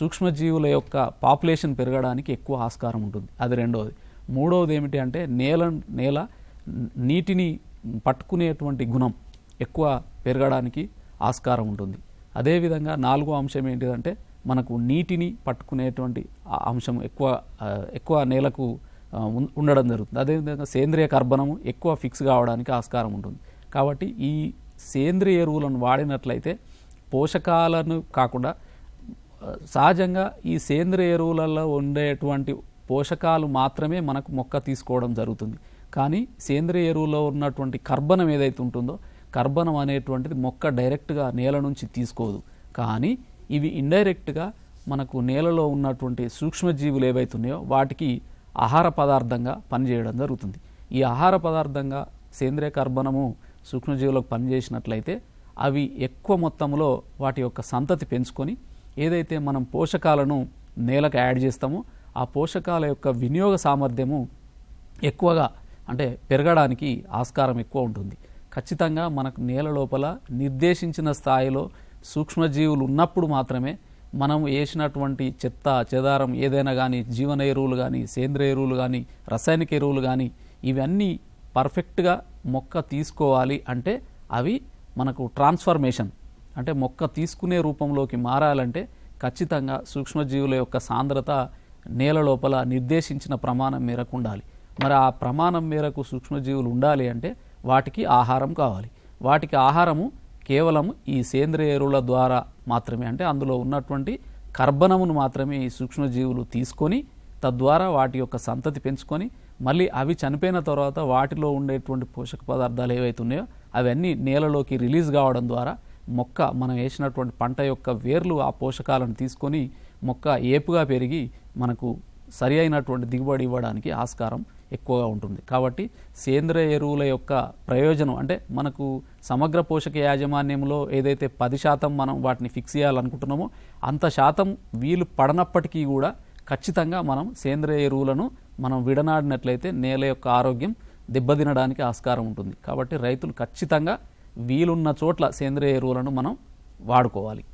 సూక్ష్మజీవుల యొక్క పాపులేషన్ పెరగడానికి ఎక్కువ ఆస్కారం ఉంటుంది. అది రెండవది మూడవది ఏమిటి అంటే నేల నేల నీటిని పట్టుకునేటువంటి గుణం ఎక్కువ పెరగడానికి ఆస్కారం ఉంటుంది. అదేవిధంగా నాలుగో అంశం ఏంటిదంటే మనకు నీటిని పట్టుకునేటువంటి అంశం ఎక్కువ ఎక్కువ నేలకు ఉం- ఉండడం జరుగుతుంది. అదేవిధంగా సేంద్రియ కర్బనము ఎక్కువ ఫిక్స్ కావడానికి ఆస్కారం ఉంటుంది. కాబట్టి ఈ సేంద్రియ ఎరువులను వాడినట్లయితే పోషకాలను కాకుండా సహజంగా ఈ సేంద్రియ ఎరువులలో ఉండేటువంటి పోషకాలు మాత్రమే మనకు మొక్క తీసుకోవడం జరుగుతుంది. కానీ సేంద్రియ ఎరువులో ఉన్నటువంటి కర్బనం ఏదైతే ఉంటుందో కర్బనం అనేటువంటిది మొక్క డైరెక్ట్గా నేల నుంచి తీసుకోదు. కానీ ఇవి ఇండైరెక్ట్గా మనకు నేలలో ఉన్నటువంటి సూక్ష్మజీవులు ఏవైతున్నాయో వాటికి ఆహార పదార్థంగా పనిచేయడం జరుగుతుంది. ఈ ఆహార పదార్థంగా సేంద్రియ కర్బనము సూక్ష్మజీవులకు పనిచేసినట్లయితే అవి ఎక్కువ మొత్తంలో వాటి యొక్క సంతతి పెంచుకొని ఏదైతే మనం పోషకాలను నేలకు యాడ్ చేస్తామో ఆ పోషకాల యొక్క వినియోగ సామర్థ్యము ఎక్కువగా అంటే పెరగడానికి ఆస్కారం ఎక్కువ ఉంటుంది. ఖచ్చితంగా మనకు నేల లోపల నిర్దేశించిన స్థాయిలో సూక్ష్మజీవులు ఉన్నప్పుడు మాత్రమే మనం వేసినటువంటి చెత్త చెదారం ఏదైనా కానీ జీవన ఎరువులు కానీ సేంద్రియ ఎరువులు కానీ రసాయనిక ఎరువులు కానీ ఇవన్నీ పర్ఫెక్ట్గా మొక్క తీసుకోవాలి అంటే అవి మనకు ట్రాన్స్ఫర్మేషన్ అంటే మొక్క తీసుకునే రూపంలోకి మారాలంటే ఖచ్చితంగా సూక్ష్మజీవుల యొక్క సాంద్రత నేల లోపల నిర్దేశించిన ప్రమాణం మేరకు ఉండాలి. మరి ఆ ప్రమాణం మేరకు సూక్ష్మజీవులు ఉండాలి అంటే వాటికి ఆహారం కావాలి. వాటికి ఆహారము కేవలం ఈ సేంద్రియ ఎరువుల ద్వారా మాత్రమే. అంటే అందులో ఉన్నటువంటి కర్బనమును మాత్రమే ఈ సూక్ష్మజీవులు తీసుకొని తద్వారా వాటి యొక్క సంతతి పెంచుకొని మళ్ళీ అవి చనిపోయిన తర్వాత వాటిలో ఉండేటువంటి పోషక పదార్థాలు ఏవైతే ఉన్నాయో అవన్నీ నేలలోకి రిలీజ్ కావడం ద్వారా మొక్క మనం వేసినటువంటి పంట యొక్క వేర్లు ఆ పోషకాలను తీసుకొని మొక్క ఏపుగా పెరిగి మనకు సరి అయినటువంటి దిగుబడి ఇవ్వడానికి ఆస్కారం ఎక్కువగా ఉంటుంది. కాబట్టి సేంద్రియ ఎరువుల యొక్క ప్రయోజనం అంటే మనకు సమగ్ర పోషక యాజమాన్యంలో ఏదైతే పది శాతం మనం వాటిని ఫిక్స్ చేయాలనుకుంటున్నామో అంత శాతం వీలు పడనప్పటికీ కూడా ఖచ్చితంగా మనం సేంద్రియ ఎరువులను మనం విడనాడినట్లయితే నేల యొక్క ఆరోగ్యం దెబ్బతినడానికి ఆస్కారం ఉంటుంది. కాబట్టి రైతులు ఖచ్చితంగా వీలున్న చోట్ల సేంద్రియ ఎరువులను మనం వాడుకోవాలి.